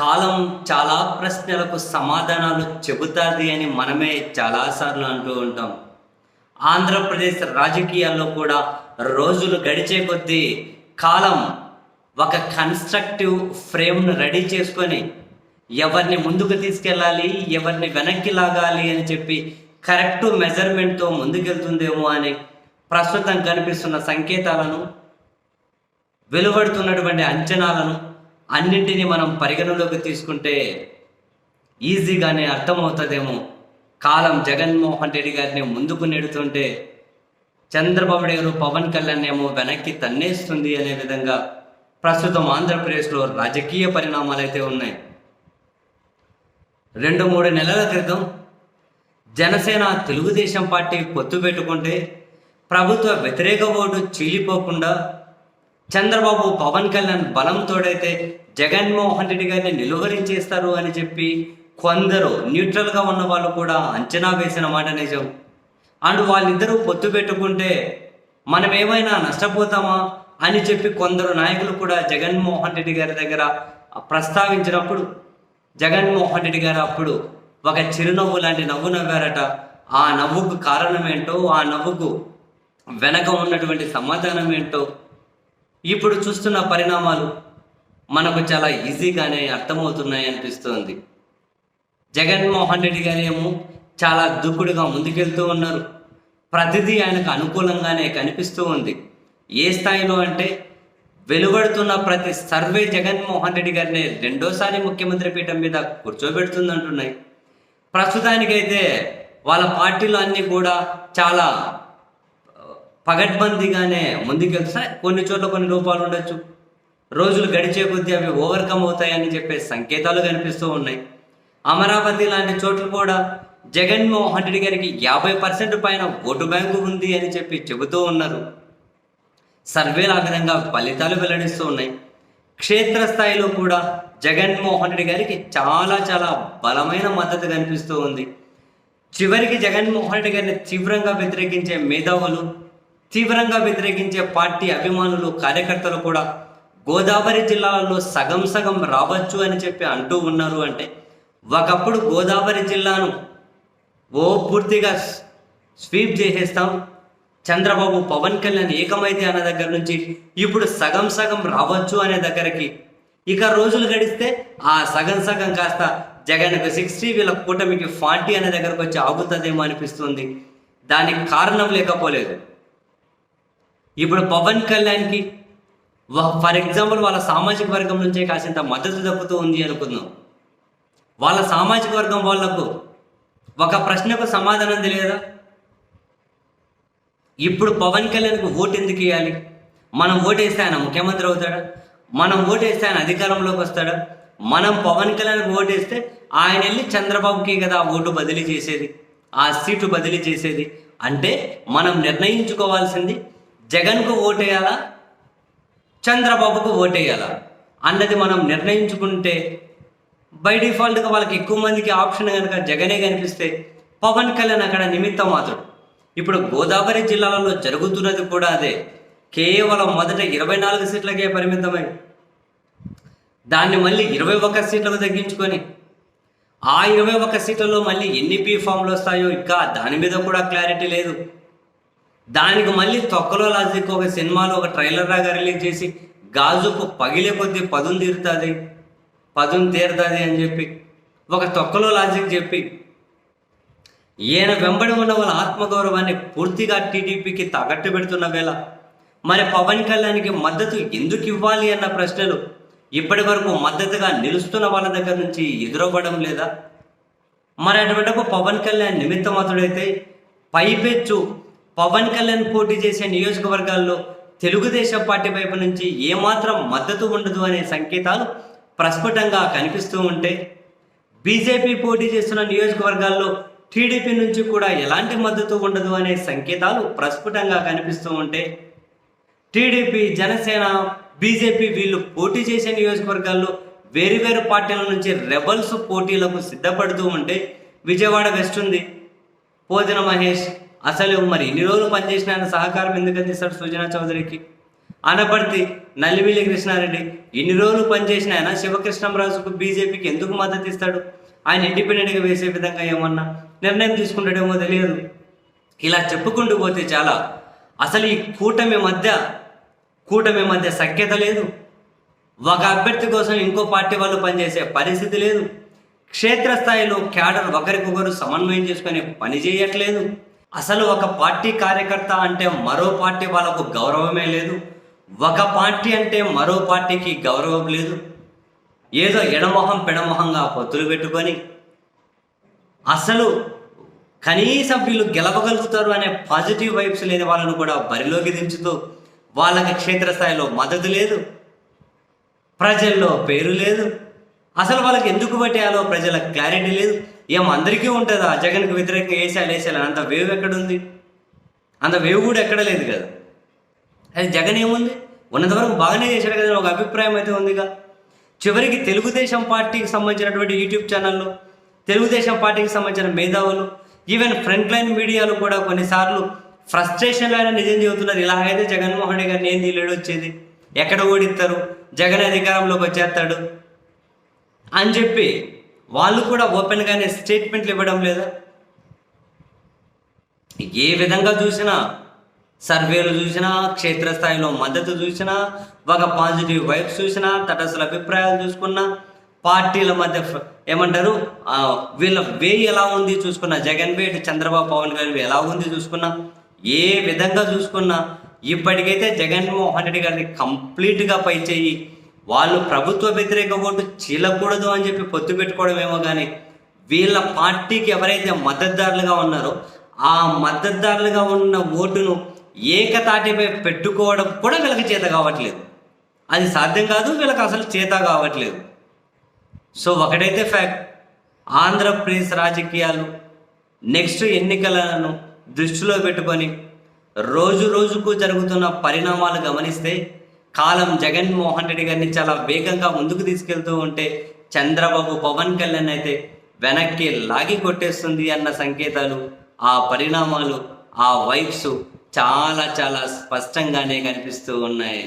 కాలం చాలా ప్రశ్నలకు సమాధానాలు చెబుతుంది అని మనమే చాలాసార్లు అంటూ ఉంటాం. ఆంధ్రప్రదేశ్ రాజకీయాల్లో కూడా రోజులు గడిచే కొద్దీ కాలం ఒక కన్స్ట్రక్టివ్ ఫ్రేమ్ను రెడీ చేసుకొని ఎవరిని ముందుకు తీసుకెళ్ళాలి ఎవరిని వెనక్కి లాగాలి అని చెప్పి కరెక్ట్ మెజర్మెంట్తో ముందుకెళ్తుందేమో అని ప్రస్తుతం కనిపిస్తున్న సంకేతాలను వెలువడుతున్నటువంటి అంచనాలను అన్నింటినీ మనం పరిగణలోకి తీసుకుంటే ఈజీగానే అర్థమవుతుందేమో. కాలం జగన్మోహన్ రెడ్డి గారిని ముందుకు నెడుతుంటే చంద్రబాబు నాయుడు గారు పవన్ కళ్యాణ్ ఏమో వెనక్కి తన్నేస్తుంది అనే విధంగా ప్రస్తుతం ఆంధ్రప్రదేశ్లో రాజకీయ పరిణామాలు అయితే ఉన్నాయి. రెండు మూడు నెలల క్రితం జనసేన తెలుగుదేశం పార్టీ పొత్తు పెట్టుకుంటే ప్రభుత్వ వ్యతిరేక ఓటు చీలిపోకుండా చంద్రబాబు పవన్ కళ్యాణ్ బలంతోడైతే జగన్మోహన్ రెడ్డి గారిని నిలువరించేస్తారు అని చెప్పి కొందరు న్యూట్రల్గా ఉన్న వాళ్ళు కూడా అంచనా వేసిన మాట నిజం. అండ్ వాళ్ళిద్దరూ పొత్తు పెట్టుకుంటే మనం ఏమైనా నష్టపోతామా అని చెప్పి కొందరు నాయకులు కూడా జగన్మోహన్ రెడ్డి గారి దగ్గర ప్రస్తావించినప్పుడు జగన్మోహన్ రెడ్డి గారు అప్పుడు ఒక చిరునవ్వు లాంటి నవ్వు నవ్వారట. ఆ నవ్వుకు కారణం ఏంటో ఆ నవ్వుకు వెనక ఉన్నటువంటి సమాధానం ఏంటో ఇప్పుడు చూస్తున్న పరిణామాలు మనకు చాలా ఈజీగానే అర్థమవుతున్నాయి అనిపిస్తోంది. జగన్మోహన్ రెడ్డి గారేమో చాలా దూకుడుగా ముందుకెళ్తూ ఉన్నారు. ప్రతిదీ ఆయనకు అనుకూలంగానే కనిపిస్తూ ఉంది. ఏ స్థాయిలో అంటే వెలువడుతున్న ప్రతి సర్వే జగన్మోహన్ రెడ్డి గారిని రెండోసారి ముఖ్యమంత్రి పీఠం మీద కూర్చోబెడుతుందంటున్నాయి. ప్రస్తుతానికైతే వాళ్ళ పార్టీలు అన్నీ కూడా చాలా పగడ్బందీగానే ముందుకెళ్తా కొన్ని చోట్ల కొన్ని రూపాలు ఉండొచ్చు. రోజులు గడిచే కొద్దీ అవి ఓవర్కమ్ అవుతాయని చెప్పే సంకేతాలు కనిపిస్తూ ఉన్నాయి. అమరావతి లాంటి చోట్లు కూడా జగన్మోహన్ రెడ్డి గారికి యాభై పర్సెంట్ పైన ఓటు బ్యాంకు ఉంది అని చెప్పి చెబుతూ ఉన్నారు. సర్వేలు ఆ విధంగా ఫలితాలు వెల్లడిస్తూ ఉన్నాయి. క్షేత్రస్థాయిలో కూడా జగన్మోహన్ రెడ్డి గారికి చాలా చాలా బలమైన మద్దతు కనిపిస్తూ ఉంది. చివరికి జగన్మోహన్ రెడ్డి గారిని తీవ్రంగా వ్యతిరేకించే మేధావులు తీవ్రంగా వ్యతిరేకించే పార్టీ అభిమానులు కార్యకర్తలు కూడా గోదావరి జిల్లాలలో సగం సగం రావచ్చు అని చెప్పి అంటూ ఉన్నారు అంటే ఒకప్పుడు గోదావరి జిల్లాను ఓ పూర్తిగా స్వీప్ చేసేస్తాం. చంద్రబాబు పవన్ కళ్యాణ్ ఏకమైతే అనే దగ్గర నుంచి ఇప్పుడు సగం సగం రావచ్చు అనే దగ్గరికి ఇక రోజులు గడిస్తే ఆ సగం సగం కాస్త జగన్కు సిక్స్టీ వీళ్ళ కూటమికి ఫార్టీ అనే దగ్గరకు వచ్చి ఆగుతుందేమో అనిపిస్తుంది. దానికి కారణం లేకపోలేదు. ఇప్పుడు పవన్ కళ్యాణ్కి ఫర్ ఎగ్జాంపుల్ వాళ్ళ సామాజిక వర్గం నుంచే కాసింత మద్దతు దక్కుతూ ఉంది అనుకుందాం. వాళ్ళ సామాజిక వర్గం వాళ్ళకు ఒక ప్రశ్నకు సమాధానం తెలియదా? ఇప్పుడు పవన్ కళ్యాణ్కి ఓటు ఎందుకు ఇవ్వాలి మనం ఓటేస్తే ఆయన ముఖ్యమంత్రి అవుతాడా? మనం ఓటేస్తే ఆయన అధికారంలోకి వస్తాడా? మనం పవన్ కళ్యాణ్కి ఓటేస్తే ఆయన వెళ్ళి చంద్రబాబుకి కదా ఆ ఓటు బదిలీ చేసేది ఆ సీటు బదిలీ చేసేది. అంటే మనం నిర్ణయించుకోవాల్సింది జగన్కు ఓటేయాలా? చంద్రబాబుకు ఓటేయాలా? అన్నది మనం నిర్ణయించుకుంటే బై డిఫాల్ట్గా వాళ్ళకి ఎక్కువ మందికి ఆప్షన్ కనుక జగనే కనిపిస్తే పవన్ కళ్యాణ్ అక్కడ నిమిత్తం మాత్రం. ఇప్పుడు గోదావరి జిల్లాలలో జరుగుతున్నది కూడా అదే. కేవలం మొదట ఇరవై నాలుగు సీట్లకే పరిమితమై దాన్ని మళ్ళీ ఇరవై ఒక్క సీట్లకు తగ్గించుకొని ఆ ఇరవై ఒక్క సీట్లలో మళ్ళీ ఎన్ని పీ ఫామ్లు వస్తాయో ఇంకా దాని మీద కూడా క్లారిటీ లేదు. దానికి మళ్ళీ తొక్కలో లాజిక్ ఒక సినిమాలో ఒక ట్రైలర్ లాగా రిలీజ్ చేసి గాజుకు పగిలే కొద్దీ పదును తీరుతుంది పదును తీరుతుంది అని చెప్పి ఒక తొక్కలో లాజిక్ చెప్పి ఈయన వెంబడి ఉన్న వాళ్ళ ఆత్మగౌరవాన్ని పూర్తిగా టీడీపీకి తగట్టు పెడుతున్న వేళ మరి పవన్ కళ్యాణ్కి మద్దతు ఎందుకు ఇవ్వాలి అన్న ప్రశ్నలు ఇప్పటి వరకు మద్దతుగా నిలుస్తున్న వాళ్ళ దగ్గర నుంచి ఎదురవ్వడం లేదా? మరి అటువంటిప్పుడు పవన్ కళ్యాణ్ నిమిత్తమతుడైతే పైపెచ్చు పవన్ కళ్యాణ్ పోటీ చేసే నియోజకవర్గాల్లో తెలుగుదేశం పార్టీ వైపు నుంచి ఏమాత్రం మద్దతు ఉండదు అనే సంకేతాలు ప్రస్ఫుటంగా కనిపిస్తూ ఉంటే బీజేపీ పోటీ చేస్తున్న నియోజకవర్గాల్లో టీడీపీ నుంచి కూడా ఎలాంటి మద్దతు ఉండదు అనే సంకేతాలు ప్రస్ఫుటంగా కనిపిస్తూ ఉంటే టీడీపీ జనసేన బీజేపీ వీళ్ళు పోటీ చేసే నియోజకవర్గాల్లో వేరు వేరు పార్టీల నుంచి రెబల్స్ పోటీలకు సిద్ధపడుతూ ఉంటే విజయవాడ వెస్ట్ ఉంది. పోదిన మహేష్ అసలు మరి ఇన్ని రోజులు పనిచేసిన ఆయన సహకారం ఎందుకు అందిస్తాడు సుజనా చౌదరికి? అనపర్తి నల్లిమిల్లి కృష్ణారెడ్డి ఇన్ని రోజులు పనిచేసిన ఆయన శివకృష్ణంరాజుకు బీజేపీకి ఎందుకు మద్దతు ఇస్తాడు? ఆయన ఇండిపెండెంట్గా వేసే విధంగా ఏమన్నా నిర్ణయం తీసుకుంటాడేమో తెలియదు. ఇలా చెప్పుకుంటూ పోతే చాలా. అసలు ఈ కూటమి మధ్య కూటమి మధ్య సఖ్యత లేదు. ఒక అభ్యర్థి కోసం ఇంకో పార్టీ వాళ్ళు పనిచేసే పరిస్థితి లేదు. క్షేత్రస్థాయిలో క్యాడర్ ఒకరికొకరు సమన్వయం చేసుకునే పని చేయట్లేదు. అసలు ఒక పార్టీ కార్యకర్త అంటే మరో పార్టీ వాళ్ళకు గౌరవమే లేదు. ఒక పార్టీ అంటే మరో పార్టీకి గౌరవం లేదు. ఏదో ఎడమొహం పెడమొహంగా పొత్తులు పెట్టుకొని అసలు కనీసం వీళ్ళు గెలవగలుగుతారు అనే పాజిటివ్ వైబ్స్ లేని వాళ్ళను కూడా బరిలోకి దించుతూ వాళ్ళకి క్షేత్రస్థాయిలో మద్దతు లేదు. ప్రజల్లో పేరు లేదు. అసలు వాళ్ళకి ఎందుకు పట్టేయాలో ప్రజల క్లారిటీ లేదు. ఏం అందరికీ ఉంటుందా? జగన్కి వ్యతిరేకంగా వేసేయాలి వేసేయాలి అంత వేవ్ ఎక్కడుంది? అంత వేవ్ కూడా ఎక్కడ లేదు కదా? అది జగన్ ఏముంది? ఉన్నంతవరకు బాగానే చేశాడు కదా ఒక అభిప్రాయం అయితే ఉందిగా. చివరికి తెలుగుదేశం పార్టీకి సంబంధించినటువంటి యూట్యూబ్ ఛానళ్ళు తెలుగుదేశం పార్టీకి సంబంధించిన మేధావులు ఈవెన్ ఫ్రంట్ లైన్ మీడియాలు కూడా కొన్నిసార్లు ఫ్రస్ట్రేషన్లో అయినా నిజం చెబుతున్నారు. ఇలాగైతే అయితే జగన్మోహన్ రెడ్డి గారిని ఏంది లేడు వచ్చేది? ఎక్కడ ఓడిస్తారు జగన్ అధికారంలోకి వచ్చేస్తాడు? అని చెప్పి వాళ్ళు కూడా ఓపెన్గానే స్టేట్మెంట్లు ఇవ్వడం లేదా? ఏ విధంగా చూసినా సర్వేలు చూసినా క్షేత్రస్థాయిలో మద్దతు చూసినా ఒక పాజిటివ్ వైబ్స్ చూసినా తటస్థుల అభిప్రాయాలు చూసుకున్నా పార్టీల మధ్య ఏమంటారు వీళ్ళ వే ఎలా ఉంది చూసుకున్నా జగన్ వే చంద్రబాబు పవన్ గారి ఎలా ఉంది చూసుకున్నా ఏ విధంగా చూసుకున్నా ఇప్పటికైతే జగన్మోహన్ రెడ్డి గారిని కంప్లీట్గా పై చేయి వాళ్ళు ప్రభుత్వ వ్యతిరేక ఓటు చీలకూడదు అని చెప్పి పొత్తు పెట్టుకోవడమేమో కానీ వీళ్ళ పార్టీకి ఎవరైతే మద్దతుదారులుగా ఉన్నారో ఆ మద్దతుదారులుగా ఉన్న ఓటును ఏకతాటిపై పెట్టుకోవడం కూడా వీళ్ళకి చేత కావట్లేదు. అది సాధ్యం కాదు వీళ్ళకి అసలు చేత కావట్లేదు. సో ఒకటైతే ఫ్యాక్ట్ ఆంధ్రప్రదేశ్ రాజకీయాలు నెక్స్ట్ ఎన్నికలను దృష్టిలో పెట్టుకొని రోజు రోజుకు జరుగుతున్న పరిణామాలు గమనిస్తే కాలం జగన్మోహన్ రెడ్డి గారిని చాలా వేగంగా ముందుకు తీసుకెళ్తూ ఉంటే చంద్రబాబు పవన్ కళ్యాణ్ అయితే వెనక్కి లాగి కొట్టేస్తుంది అన్న సంకేతాలు ఆ పరిణామాలు ఆ వైబ్స్ చాలా చాలా స్పష్టంగానే కనిపిస్తూ ఉన్నాయి.